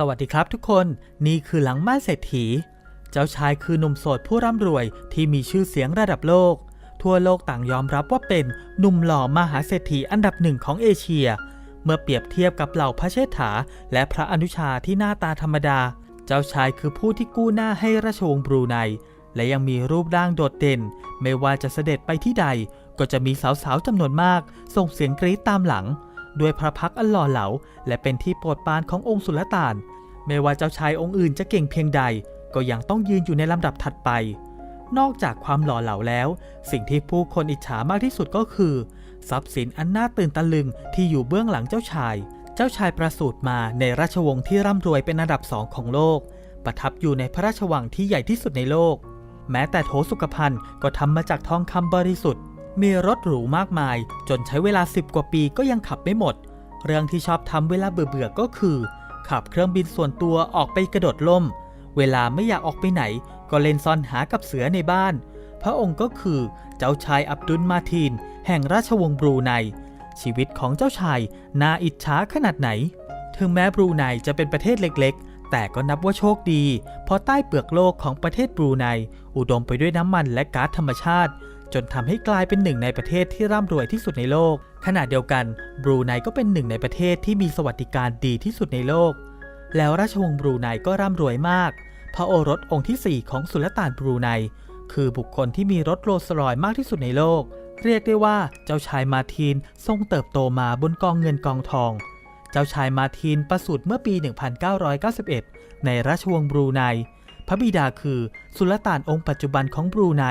สวัสดีครับทุกคนนี่คือหลังม่านเศรษฐี เจ้าชายคือหนุ่มโสดผู้ร่ำรวยที่มีชื่อเสียงระดับโลก ทั่วโลกต่างยอมรับว่าเป็นหนุ่มหล่อมหาเศรษฐีอันดับหนึ่งของเอเชีย เมื่อเปรียบเทียบกับเหล่าพระเชษฐา และพระอนุชาที่หน้าตาธรรมดา เจ้าชายคือผู้ที่กู้หน้าให้ราชวงศ์บรูไนและยังมีรูปร่างโดดเด่น ไม่ว่าจะเสด็จไปที่ใด ก็จะมีสาวๆจำนวนมาก ส่งเสียงกรี๊ดตามหลัง ด้วยพระพักตร์อันหล่อเหลา และเป็นที่โปรดปรานขององค์สุลต่าน ไม่ว่าเจ้าชายองค์อื่นจะเก่งเพียงใด ก็ยังต้องยืนอยู่ในลำดับถัดไป นอกจากความหล่อเหลาแล้ว สิ่งที่ผู้คนอิจฉามากที่สุดก็คือ ทรัพย์สินอันน่าตื่นตะลึงที่อยู่เบื้องหลังเจ้าชาย เจ้าชายประสูติมาในราชวงศ์ที่ร่ำรวยเป็นอันดับสองของโลก ประทับอยู่ในพระราชวังที่ใหญ่ที่สุดในโลก แม้แต่โถสุขภัณฑ์ก็ทำมาจากทองคำบริสุทธิ์ มีรถหรูมากมาย จนใช้เวลา 10 กว่าปีก็ยังขับไม่หมด เรื่องที่ชอบทำเวลาเบื่อๆก็คือ ขับเครื่องบินส่วนตัวออกไปกระโดดล่ม เวลาไม่อยากออกไปไหน ก็เล่นซ่อนหากับเสือในบ้าน พระองค์ก็คือเจ้าชายอับดุลมาทีน แห่งราชวงศ์บรูไน ชีวิตของเจ้าชายน่าอิจฉาขนาดไหน ถึงแม้บรูไนจะเป็นประเทศเล็กๆ แต่ก็นับว่าโชคดี เพราะใต้เปลือกโลกของประเทศบรูไน อุดมไปด้วยน้ำมันและก๊าซธรรมชาติ จนทำให้กลายเป็นหนึ่งในประเทศที่ร่ำรวยที่สุดในโลก ขณะเดียวกันบรูไนก็เป็นหนึ่งในประเทศที่มีสวัสดิการดีที่สุดในโลก แล้วราชวงศ์บรูไนก็ร่ำรวยมาก พระโอรสองค์ที่ 4 ของสุลต่านบรูไนคือบุคคลที่มีรถโรลส์รอยมากที่สุดในโลก เรียกได้ว่าเจ้าชายมาทีนทรงเติบโตมาบนกองเงินกองทอง เจ้าชายมาทีนประสูติเมื่อปี 1991 ในราชวงศ์บรูไนพระบิดาคือสุลต่านองค์ปัจจุบันของบรูไน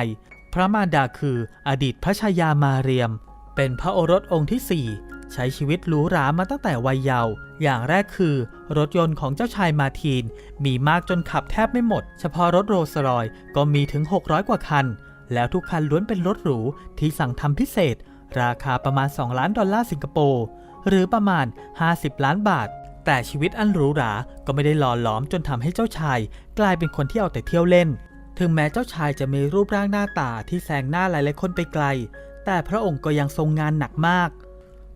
พระมารดาคืออดีตพระชายามาเรียม เป็นพระโอรสองค์ที่ 4 ใช้ชีวิตหรูหรามาตั้งแต่วัยเยาว์อย่างแรกคือ รถยนต์ของเจ้าชายมาทีน มีมากจนขับแทบไม่หมด เฉพาะรถโรลส์รอยก็มีถึง 600 กว่าคัน แล้วทุกคันล้วนเป็นรถหรูที่สั่งทำพิเศษ ราคาประมาณ 2 ล้านดอลลาร์สิงคโปร์หรือประมาณ 50 ล้านบาท แต่ชีวิตอันหรูหราก็ไม่ได้หล่อหลอมจนทำให้เจ้าชาย กลายเป็นคนที่เอาแต่เที่ยวเล่น ถึงแม้เจ้าชายจะมีรูปร่างหน้าตาที่แซงหน้าหลายๆคนไปไกล แต่พระองค์ก็ยังทรงงานหนักมาก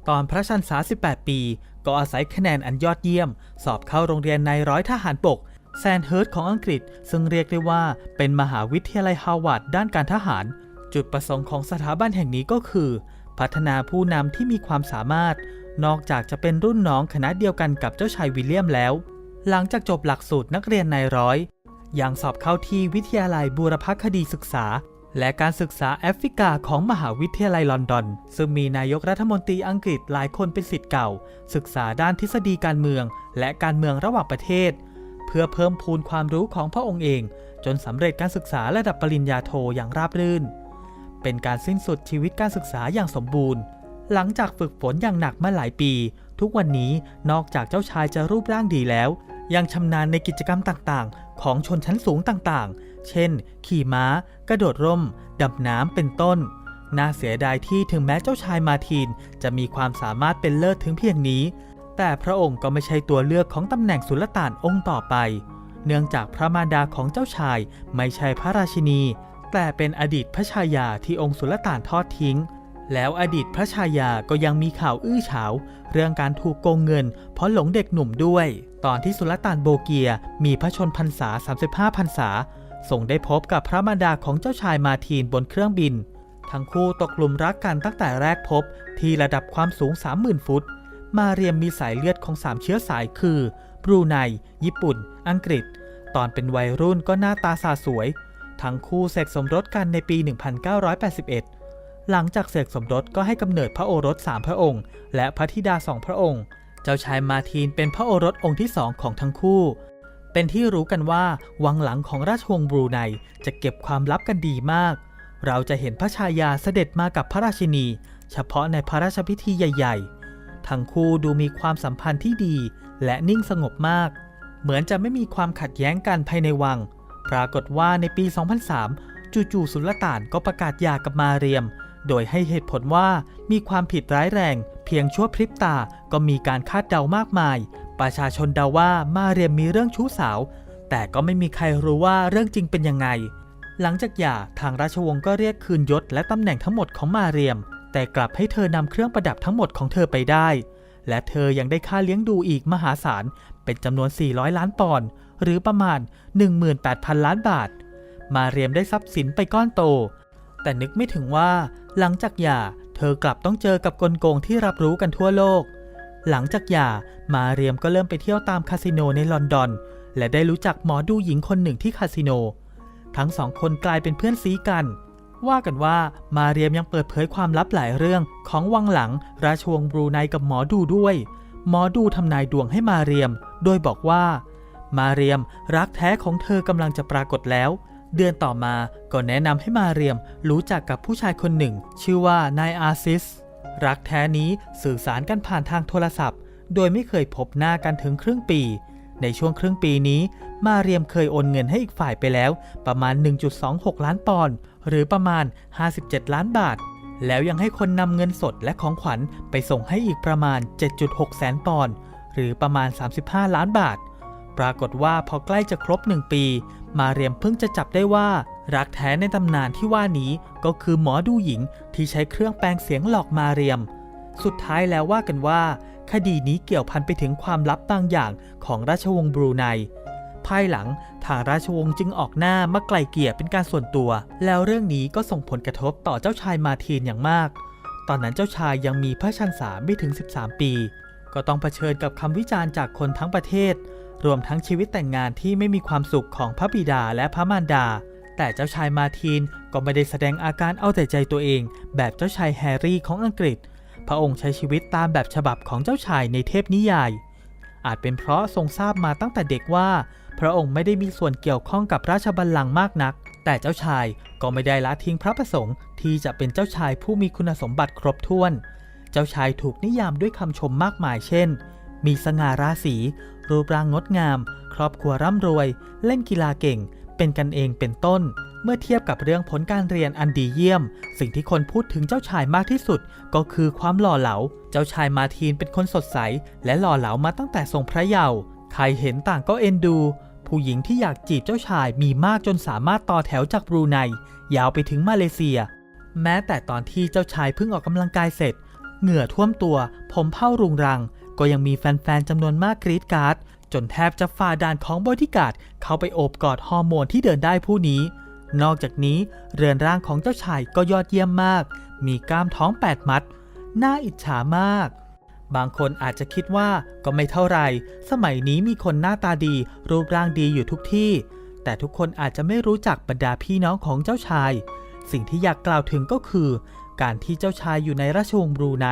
ตอนพระชันษา 18 ปี ก็อาศัยคะแนนอันยอดเยี่ยม สอบเข้าโรงเรียนในร้อยทหารบกแซนเฮิร์ตของอังกฤษ ซึ่งเรียกได้ว่าเป็นมหาวิทยาลัยฮาวาดด้านการทหาร จุดประสงค์ของสถาบันแห่งนี้ก็คือ พัฒนาผู้นำที่มีความสามารถ นอกจากจะเป็นรุ่นน้องคณะเดียวกันกับเจ้าชายวิลเลียมแล้ว หลังจากจบหลักสูตรนักเรียนนายร้อย ยังสอบเข้าที่วิทยาลัยบูรพคดีศึกษา และการศึกษาแอฟริกาของมหาวิทยาลัยลอนดอน ซึ่งมีนายกรัฐมนตรีอังกฤษหลายคนเป็นศิษย์เก่า ศึกษาด้านทฤษฎีการเมือง และการเมืองระหว่างประเทศ เพื่อเพิ่มพูนความรู้ของพระองค์เอง จนสำเร็จการศึกษาระดับปริญญาโทอย่างราบรื่น เป็นการสิ้นสุดชีวิตการศึกษาอย่างสมบูรณ์ หลังจากฝึกฝนอย่างหนักมาหลายปี ทุกวันนี้นอกจากเจ้าชายจะรูปร่างดีแล้ว ยังชำนาญในกิจกรรมต่างๆ ของชนชั้นสูงต่างๆ เช่น ขี่ม้า กระโดดร่ม ดำน้ำเป็นต้น น่าเสียดายที่ถึงแม้เจ้าชายมาทีน จะมีความสามารถเป็นเลิศถึงเพียงนี้ แต่พระองค์ก็ไม่ใช่ตัวเลือกของตำแหน่งสุลต่านองค์ต่อไป เนื่องจากพระมารดาของเจ้าชายไม่ใช่พระราชินี แต่เป็นอดีตพระชายาที่องค์สุลต่านทอดทิ้ง แล้วอดีตพระชายาก็ยังมีข่าวอื้อฉาว เรื่องการถูกโกงเงิน เพราะหลงเด็กหนุ่มด้วย ตอนที่สุลต่านโบเกียมีพระชนพรรษา 35พรรษาส่งได้พบกับพระมารดาของเจ้าชายมาทีนบนเครื่องบิน ทั้งคู่ตกหลุมรักกันตั้งแต่แรกพบ ที่ระดับความสูง 30,000 ฟุต มาเรียมมีสายเลือดของสามเชื้อสายคือบรูไน ญี่ปุ่น อังกฤษ ตอนเป็นวัยรุ่นก็หน้าตาสาสวย ทั้งคู่เสกสมรสกันในปี 1981 หลังจากเสกสมรสก็ให้กำเนิดพระโอรสสามพระองค์ และพระธิดาสองพระองค์ เจ้าชายมาทีนเป็นพระโอรสองค์ที่สองของทั้งคู่ เป็นที่รู้กันว่าวังหลังของราชวงศ์บรูไนจะเก็บความลับกันดีมาก เราจะเห็นพระชายาเสด็จมากับพระราชินี เฉพาะในพระราชพิธีใหญ่ ๆ ทั้งคู่ดูมีความสัมพันธ์ที่ดี และนิ่งสงบมาก เหมือนจะไม่มีความขัดแย้งกันภายในวัง ปรากฏว่าในปี 2003 จู่ๆสุลต่านก็ประกาศหย่ากับมาเรียม โดยให้เหตุผลว่ามีความผิดร้ายแรง เพียงชั่วพริบตาก็มีการคาดเดามากมาย ประชาชนเดาว่ามาเรียมมีเรื่องชู้สาว แต่ก็ไม่มีใครรู้ว่าเรื่องจริงเป็นยังไง หลังจากหย่าทางราชวงศ์ก็เรียกคืนยศและตำแหน่งทั้งหมดของมาเรียม แต่กลับให้เธอนำเครื่องประดับทั้งหมดของเธอไปได้ และเธอยังได้ค่าเลี้ยงดูอีกมหาศาลเป็นจำนวน 400 ล้านปอนด์หรือประมาณ 18,000 ล้านบาท มาเรียมได้ทรัพย์สินไปก้อนโต แต่นึกไม่ถึงว่า หลังจากหย่าเธอกลับต้องเจอกับกลโกงที่รับรู้กันทั่วโลก หลังจากหย่ามาเรียมก็เริ่มไปเที่ยวตามคาสิโนในลอนดอน และได้รู้จักหมอดูหญิงคนหนึ่งที่คาสิโน ทั้งสองคนกลายเป็นเพื่อนซีกัน ว่ากันว่ามาเรียมยังเปิดเผยความลับหลายเรื่องของวังหลัง ราชวงศ์บรูไนกับหมอดูด้วย หมอดูทำนายดวงให้มาเรียม โดยบอกว่า มาเรียมรักแท้ของเธอกำลังจะปรากฏแล้ว เดือนต่อมาก็แนะนำให้มาเรียมรู้จักกับผู้ชายคนหนึ่ง ชื่อว่านายอาซิส รักแท้นี้สื่อสารกันผ่านทางโทรศัพท์ โดยไม่เคยพบหน้ากันถึงครึ่งปี ในช่วงครึ่งปีนี้ มาเรียมเคยโอนเงินให้อีกฝ่ายไปแล้ว ประมาณ 1.26 ล้านปอนด์หรือประมาณ 57 ล้านบาท แล้วยังให้คนนำเงินสดและของขวัญไปส่งให้อีกประมาณ 7.6 แสนปอนด์หรือประมาณ 35 ล้านบาท ปรากฏว่าพอใกล้จะครบ 1 ปี มาเรียมเพิ่งจะจับได้ว่า รักแท้ในตำนานที่ว่านี้ก็คือหมอดูหญิงที่ใช้เครื่องแปลงเสียงหลอกมาเรียม สุดท้ายแล้วว่ากันว่า คดีนี้เกี่ยวพันไปถึงความลับบางอย่างของราชวงศ์บรูไนภายหลังทางราชวงศ์จึงออกหน้ามาไกลเกลี่ยเป็นการส่วนตัว แล้วเรื่องนี้ก็ส่งผลกระทบต่อเจ้าชายมาทีนอย่างมาก ตอนนั้นเจ้าชายยังมีพระชันษาไม่ถึง 13 ปี ก็ต้องเผชิญกับคำวิจารณ์จากคนทั้งประเทศ รวมทั้งชีวิตแต่งงานที่ไม่มีความสุขของพระบิดาและพระมารดา แต่เจ้าชายมาทีนก็ไม่ได้แสดงอาการเอาแต่ใจตัวเอง แบบเจ้าชายแฮร์รี่ของอังกฤษ พระองค์ใช้ชีวิตตามแบบฉบับของเจ้าชายในเทพนิยาย อาจเป็นเพราะทรงทราบมาตั้งแต่เด็กว่า พระองค์ไม่ได้มีส่วนเกี่ยวข้องกับราชบัลลังก์มากนัก แต่เจ้าชายก็ไม่ได้ละทิ้งพระประสงค์ที่จะเป็นเจ้าชายผู้มีคุณสมบัติครบถ้วน เจ้าชายถูกนิยามด้วยคำชมมากมายเช่น มีสง่าราศี รูปร่างงดงาม ครอบครัวร่ำรวย เล่นกีฬาเก่ง เป็นกันเองเป็นต้น เมื่อเทียบกับเรื่องผลการเรียนอันดีเยี่ยม สิ่งที่คนพูดถึงเจ้าชายมากที่สุด ก็คือความหล่อเหลา เจ้าชายมาทีนเป็นคนสดใส และหล่อเหลามาตั้งแต่ทรงพระเยาว์ ใครเห็นต่างก็เอ็นดู ผู้หญิงที่อยากจีบเจ้าชายมีมากจนสามารถต่อแถวจากบรูไน ยาวไปถึงมาเลเซีย แม้แต่ตอนที่เจ้าชายเพิ่งออกกำลังกายเสร็จ เหงื่อท่วมตัว ผมเผ้ารุงรัง ก็ยังมีแฟนๆจำนวนมากกรีดกราร์ด จนแทบจะฝ่าด่านของบอดี้การ์ดเข้าไปโอบกอดฮอร์โมนที่เดินได้ผู้นี้ นอกจากนี้เรือนร่างของเจ้าชายก็ยอดเยี่ยมมาก มีกล้ามท้อง 8 มัด น่าอิจฉามาก บางคนอาจจะคิดว่าก็ไม่เท่าไหร่ สมัยนี้มีคนหน้าตาดี รูปร่างดีอยู่ทุกที่ แต่ทุกคนอาจจะไม่รู้จักบรรดาพี่น้องของเจ้าชาย สิ่งที่อยากกล่าวถึงก็คือการที่เจ้าชายอยู่ในราชวงศ์บรูไน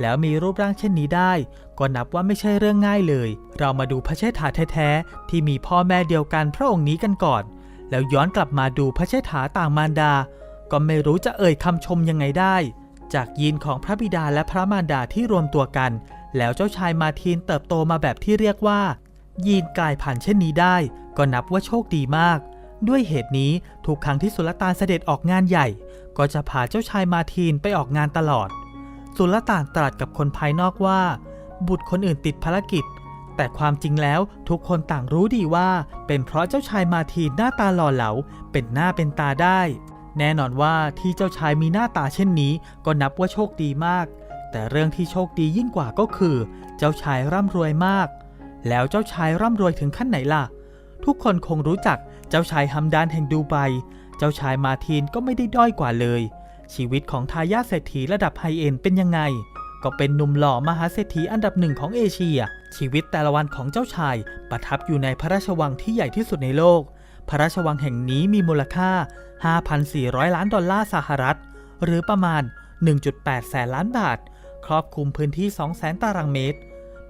แล้วมีรูปร่างเช่นนี้ได้ ก็นับว่าไม่ใช่เรื่องง่ายเลย เรามาดูพระเชษฐาแท้ๆที่มีพ่อแม่เดียวกันพระองค์นี้กันก่อน แล้วย้อนกลับมาดูพระเชษฐาต่างมารดา ก็ไม่รู้จะเอ่ยคำชมยังไงได้ จากยีนของพระบิดาและพระมารดาที่รวมตัวกัน แล้วเจ้าชายมาทีนเติบโตมาแบบที่เรียกว่า ยีนกลายพันธุ์เช่นนี้ได้ ก็นับว่าโชคดีมาก ด้วยเหตุนี้ทุกครั้งที่สุลต่านเสด็จออกงานใหญ่ ก็จะพาเจ้าชายมาทีนไปออกงานตลอด สุลต่านตรัสกับคนภายนอกว่า บุตรคนอื่นติดภารกิจ แต่ความจริงแล้วทุกคนต่างรู้ดีว่า เป็นเพราะเจ้าชายมาทีนหน้าตาหล่อเหลา เป็นหน้าเป็นตาได้ แน่นอนว่าที่เจ้าชายมีหน้าตาเช่นนี้ ก็นับว่าโชคดีมาก แต่เรื่องที่โชคดียิ่งกว่าก็คือ เจ้าชายร่ำรวยมาก แล้วเจ้าชายร่ำรวยถึงขั้นไหนล่ะ ทุกคนคงรู้จัก เจ้าชายฮัมดานแห่งดูไบ เจ้าชายมาทีนก็ไม่ได้ด้อยกว่าเลย ชีวิตของทายาทเศรษฐีระดับไฮเอ็นเป็นยังไง ก็เป็นหนุ่มหล่อมหาเศรษฐีอันดับหนึ่งของเอเชีย ชีวิตแต่ละวันของเจ้าชาย ประทับอยู่ในพระราชวังที่ใหญ่ที่สุดในโลก พระราชวังแห่งนี้มีมูลค่า 5,400 ล้านดอลลาร์สหรัฐ หรือประมาณ 1.8 แสนล้านบาท ครอบคลุมพื้นที่ 200,000 ตารางเมตร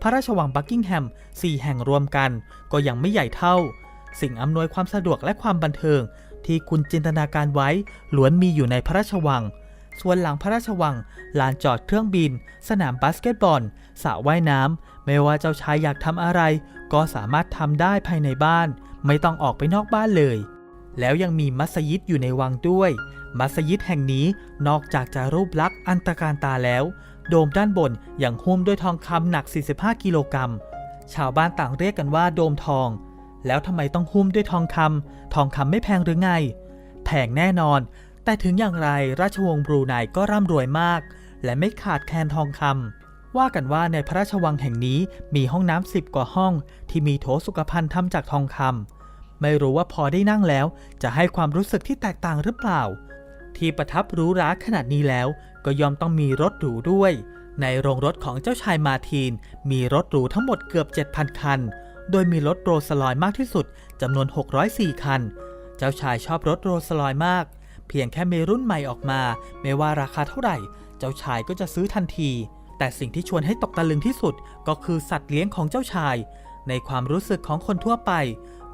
พระราชวังบักกิงแฮม 4 แห่งรวมกัน ก็ยังไม่ใหญ่เท่า สิ่งอำนวยความสะดวกและความบันเทิง ที่คุณจินตนาการไว้ล้วนมีอยู่ในพระราชวัง ส่วนหลังพระราชวัง ลานจอดเครื่องบิน สนามบาสเกตบอลสระว่ายน้ำไม่ว่าเจ้าชายอยากทำอะไร ก็สามารถทำได้ภายในบ้าน ไม่ต้องออกไปนอกบ้านเลย แล้วยังมีมัสยิดอยู่ในวังด้วย มัสยิดแห่งนี้นอกจากจะรูปลักษณ์อันตรการตาแล้ว โดมด้านบนยังหุ้มด้วยทองคำหนัก 45 กิโลกรัมชาวบ้านต่างเรียกกันว่าโดมทอง แล้วทำไมต้องหุ้มด้วยทองคำทองคำไม่แพงหรือไง แพงแน่นอน แต่ถึงอย่างไรราชวงศ์บรูไนก็ร่ำรวยมาก และไม่ขาดแคลนทองคำว่ากันว่าในพระราชวังแห่งนี้มีห้องน้ำสิบกว่าห้อง ที่มีโถสุขภัณฑ์ทำจากทองคำไม่รู้ว่าพอได้นั่งแล้ว จะให้ความรู้สึกที่แตกต่างหรือเปล่า ที่ประทับรูหราขนาดนี้แล้ว ก็ยอมต้องมีรถหรูด้วย ในโรงรถของเจ้าชายมาทีน มีรถหรูทั้งหมดเกือบ 7,000 คัน โดยมีรถโรลส์รอยซ์มากที่สุดจำนวน 604 คัน เจ้าชายชอบรถโรลส์รอยซ์มาก เพียงแค่มีรุ่นใหม่ออกมา ไม่ว่าราคาเท่าไหร่ เจ้าชายก็จะซื้อทันที แต่สิ่งที่ชวนให้ตกตะลึงที่สุดก็คือสัตว์เลี้ยงของเจ้าชาย ในความรู้สึกของคนทั่วไป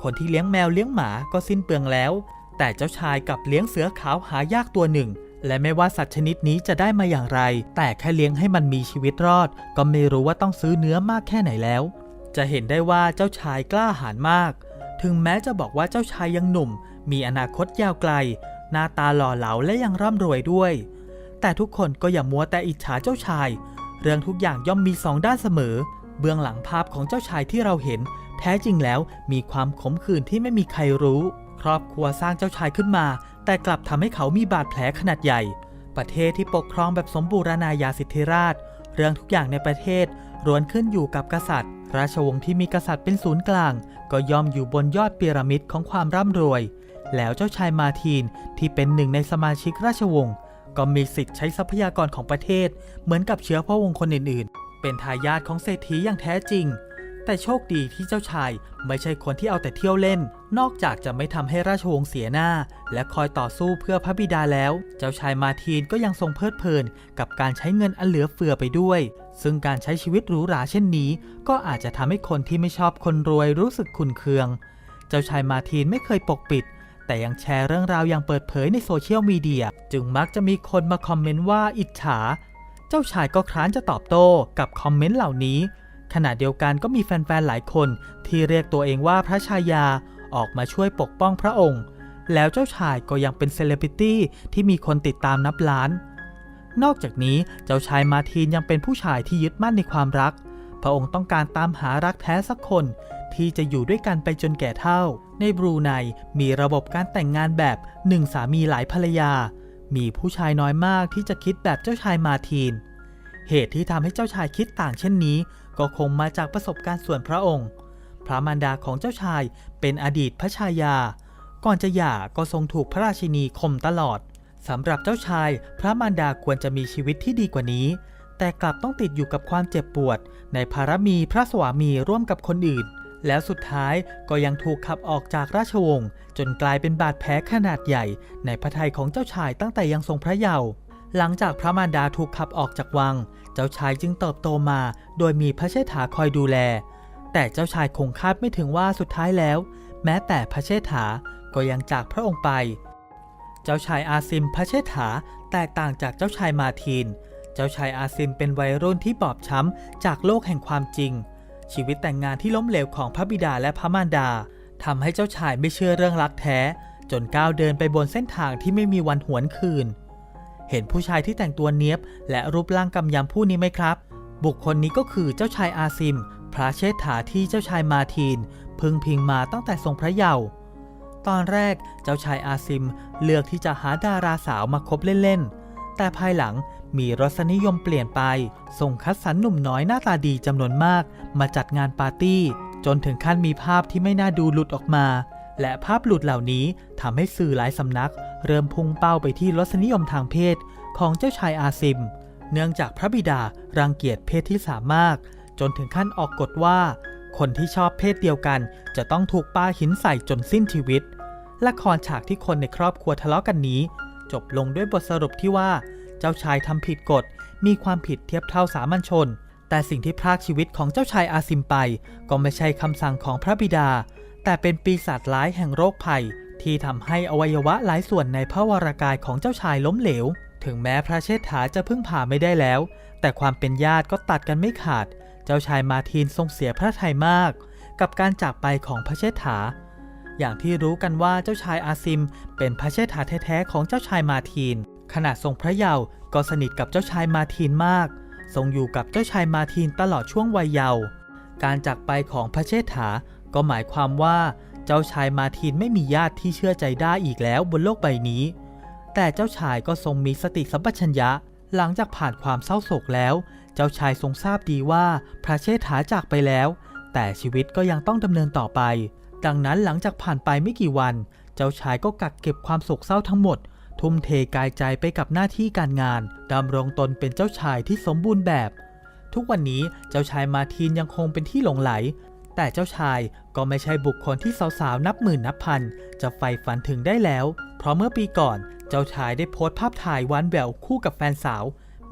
คนที่เลี้ยงแมวเลี้ยงหมาก็สิ้นเปลืองแล้ว แต่เจ้าชายกลับเลี้ยงเสือขาวหายากตัวหนึ่งและไม่ว่าสัตว์ชนิดนี้จะได้มาอย่างไร แต่แค่เลี้ยงให้มันมีชีวิตรอด ก็ไม่รู้ว่าต้องซื้อเนื้อมากแค่ไหนแล้ว จะเห็นได้ว่าเจ้าชายกล้าหาญมาก ถึงแม้จะบอกว่าเจ้าชายยังหนุ่ม มีอนาคตยาวไกล หน้าตาหล่อเหลาและยังร่ำรวยด้วย แต่ทุกคนก็อย่ามัวแต่อิจฉาเจ้าชาย เรื่องทุกอย่างย่อมมีสองด้านเสมอ เบื้องหลังภาพของเจ้าชายที่เราเห็น แท้จริงแล้วมีความขมขื่นที่ไม่มีใครรู้ ครอบครัวสร้างเจ้าชายขึ้นมา แต่กลับทำให้เขามีบาดแผลขนาดใหญ่ ประเทศที่ปกครองแบบสมบูรณาญาสิทธิราช เรื่องทุกอย่างในประเทศล้วนขึ้นอยู่กับกษัตริย์ ราชวงศ์ที่มีกษัตริย์เป็นศูนย์กลาง ก็ย่อมอยู่บนยอดพีระมิดของความร่ำรวย แล้วเจ้าชายมาทีนที่เป็นหนึ่งในสมาชิกราชวงศ์ก็มีสิทธิ์ใช้ทรัพยากรของประเทศ เหมือนกับเชื้อพระวงศ์คนอื่นๆ เป็นทายาทของเศรษฐีอย่างแท้จริง แต่โชคดีที่เจ้าชายไม่ใช่คนที่เอาแต่เที่ยวเล่น นอกจากจะไม่ทำให้ราชวงศ์เสียหน้า และคอยต่อสู้เพื่อพระบิดาแล้ว เจ้าชายมาทีนก็ยังทรงเพลิดเพลิน กับการใช้เงินอันเหลือเฟือไปด้วย ซึ่งการใช้ชีวิตหรูหราเช่นนี้ ก็อาจจะทำให้คนที่ไม่ชอบคนรวยรู้สึกขุนเคือง เจ้าชายมาทีนไม่เคยปกปิด แต่ยังแชร์เรื่องราวอย่างเปิดเผยในโซเชียลมีเดีย จึงมักจะมีคนมาคอมเมนต์ว่าอิจฉา เจ้าชายก็คร้านจะตอบโต้กับคอมเมนต์เหล่านี้ ขณะเดียวกันก็มีแฟนๆหลายคนที่เรียกตัวเองว่าพระชายาออกมาช่วยปกป้องพระองค์ แล้วเจ้าชายก็ยังเป็นเซเลบริตี้ที่มีคนติดตามนับล้าน นอกจากนี้เจ้าชายมาทีนยังเป็นผู้ชายที่ยึดมั่นในความรัก พระองค์ต้องการตามหารักแท้สักคนที่จะอยู่ด้วยกันไปจนแก่เฒ่า ในบรูไนมีระบบการแต่งงานแบบหนึ่งสามีหลายภรรยา มีผู้ชายน้อยมากที่จะคิดแบบเจ้าชายมาทีน เหตุที่ทำให้เจ้าชายคิดต่างเช่นนี้ ก็คงมาจากประสบการณ์ส่วนพระองค์ พระมารดาของเจ้าชายเป็นอดีตพระชายา ก่อนจะหย่าก็ทรงถูกพระราชินีข่มตลอดสำหรับเจ้าชาย พระมารดาควรจะมีชีวิตที่ดีกว่านี้ แต่กลับต้องติดอยู่กับความเจ็บปวด ในภารมีพระสวามีร่วมกับคนอื่น แล้วสุดท้ายก็ยังถูกขับออกจากราชวงศ์จนกลายเป็นบาดแผลขนาดใหญ่ ในพระทัยของเจ้าชายตั้งแต่ยังทรงพระเยาว์หลังจากพระมารดาถูกขับออกจากวัง เจ้าชายจึงเติบโตมา โดยมีพระเชษฐาคอยดูแล แต่เจ้าชายคงคาดไม่ถึงว่าสุดท้ายแล้ว แม้แต่พระเชษฐาก็ยังจากพระองค์ไป เจ้าชายอาซิมพระเชษฐาแตกต่างจากเจ้าชายมาทีน เจ้าชายอาซิมเป็นวัยรุ่นที่บอบช้ำจากโลกแห่งความจริง ชีวิตแต่งงานที่ล้มเหลวของพระบิดาและพระมารดาทำให้เจ้าชายไม่เชื่อเรื่องรักแท้ จนก้าวเดินไปบนเส้นทางที่ไม่มีวันหวนคืน เห็นผู้ชายที่แต่งตัวเนี้ยบ และรูปร่างกำยำผู้นี้ไหมครับ บุคคลนี้ก็คือเจ้าชายอาซิม พระเชษฐาที่เจ้าชายมาทีน พึงพิงมาตั้งแต่ทรงพระเยาว์ตอนแรกเจ้าชายอาซิมเลือกที่จะหาดาราสาวมาคบเล่นๆ แต่ภายหลังมีรสนิยมเปลี่ยนไป ส่งคัดสรรหนุ่มน้อยหน้าตาดีจำนวนมาก มาจัดงานปาร์ตี้ จนถึงขั้นมีภาพที่ไม่น่าดูหลุดออกมา และภาพหลุดเหล่านี้ทำให้สื่อหลายสำนัก เริ่มพุ่งเป้าไปที่รสนิยมทางเพศของเจ้าชายอาซิม เนื่องจากพระบิดารังเกียจเพศที่สามมาก จนถึงขั้นออกกฎว่า คนที่ชอบเพศเดียวกันจะต้องถูกปาหินใส่จนสิ้นชีวิต ละครฉากที่คนในครอบครัวทะเลาะกันนี้ จบลงด้วยบทสรุปที่ว่า เจ้าชายทำผิดกฎมีความผิดเทียบเท่าสามัญชน แต่สิ่งที่พรากชีวิตของเจ้าชายอาซิมไป ก็ไม่ใช่คำสั่งของพระบิดา แต่เป็นปีศาจร้ายแห่งโรคภัย ที่ทำให้อวัยวะหลายส่วนในพระวรากายของเจ้าชายล้มเหลว ถึงแม้พระเชษฐาจะพึ่งพาไม่ได้แล้ว แต่ความเป็นญาติก็ตัดกันไม่ขาด เจ้าชายมาทีนทรงเสียพระทัยมาก กับการจากไปของพระเชษฐา อย่างที่รู้กันว่าเจ้าชายอาซิม เป็นพระเชษฐาแท้ๆของเจ้าชายมาทีน ขณะทรงพระเยาว์ก็สนิทกับเจ้าชายมาทีนมาก ทรงอยู่กับเจ้าชายมาทีนตลอดช่วงวัยเยาว์การจากไปของพระเชษฐา ก็หมายความว่าเจ้าชายมาทีนไม่มีญาติที่เชื่อใจได้อีกแล้วบนโลกใบนี้ แต่เจ้าชายก็ทรงมีสติสัมปชัญญะ หลังจากผ่านความเศร้าโศกแล้ว เจ้าชายทรงทราบดีว่าพระเชษฐาจากไปแล้ว แต่ชีวิตก็ยังต้องดำเนินต่อไป ดังนั้นหลังจากผ่านไปไม่กี่วัน เจ้าชายก็กักเก็บความโศกเศร้าทั้งหมด ทุ่มเทกายใจไปกับหน้าที่การงานดำรงตนเป็นเจ้าชายที่สมบูรณ์แบบ ทุกวันนี้เจ้าชายมาทีนยังคงเป็นที่หลงไหล แต่เจ้าชายก็ไม่ใช่บุคคลที่สาวๆ นับหมื่นนับพัน จะใฝ่ฝันถึงได้แล้ว เพราะเมื่อปีก่อนเจ้าชายได้โพสต์ภาพถ่ายหวานแหววคู่กับแฟนสาว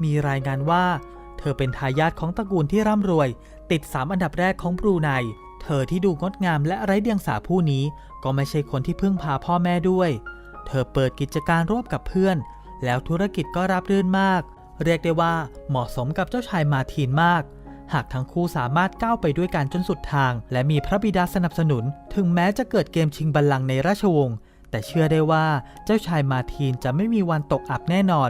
มีรายงานว่า เธอเป็นทายาทของตระกูลที่ร่ำรวย ติด 3 อันดับแรกของบรูไน เธอที่ดูงดงามและไร้เดียงสาผู้นี้ ก็ไม่ใช่คนที่พึ่งพาพ่อแม่ด้วย เธอเปิดกิจการร่วมกับเพื่อน แล้วธุรกิจก็ราบรื่นมาก เรียกได้ว่าเหมาะสมกับเจ้าชายมาทีนมาก หากทั้งคู่สามารถก้าวไปด้วยกันจนสุดทาง และมีพระบิดาสนับสนุน ถึงแม้จะเกิดเกมชิงบัลลังก์ในราชวงศ์แต่เชื่อได้ว่าเจ้าชายมาทีนจะไม่มีวันตกอับแน่นอน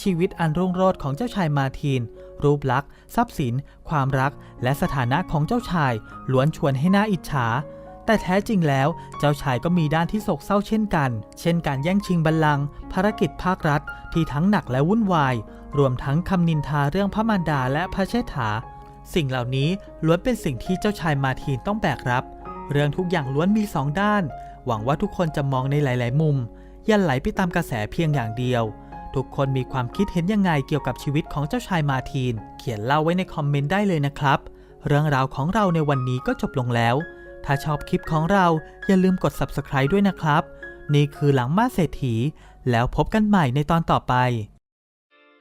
ชีวิตอันรุ่งโรจน์ของเจ้าชายมาทีน รูปลักษณ์ทรัพย์สิน ความรัก และสถานะของเจ้าชายล้วนชวนให้น่าอิจฉา แต่แท้จริงแล้วเจ้าชายก็มีด้านที่โศกเศร้าเช่นกัน เช่นการแย่งชิงบัลลังก์ภารกิจภาครัฐ ที่ทั้งหนักและวุ่นวาย รวมทั้งคำนินทาเรื่องพระมารดาและพระเชษฐา สิ่งเหล่านี้ล้วนเป็นสิ่งที่เจ้าชายมาทีนต้องแบกรับ เรื่องทุกอย่างล้วนมีสองด้าน หวังว่าทุกคนจะมองในหลาย ๆ มุม อย่าไหลไปตามกระแสเพียงอย่างเดียวทุกคนมีความคิดเห็นยังไงเกี่ยวกับชีวิตของเจ้าชายมาทีน เขียนเล่าไว้ในคอมเมนต์ได้เลยนะครับ เรื่องราวของเราในวันนี้ก็จบลงแล้ว ถ้าชอบคลิปของเราอย่าลืมกด subscribe ด้วยนะครับ นี่คือหลังมาเศรษฐี แล้วพบกันใหม่ในตอนต่อไป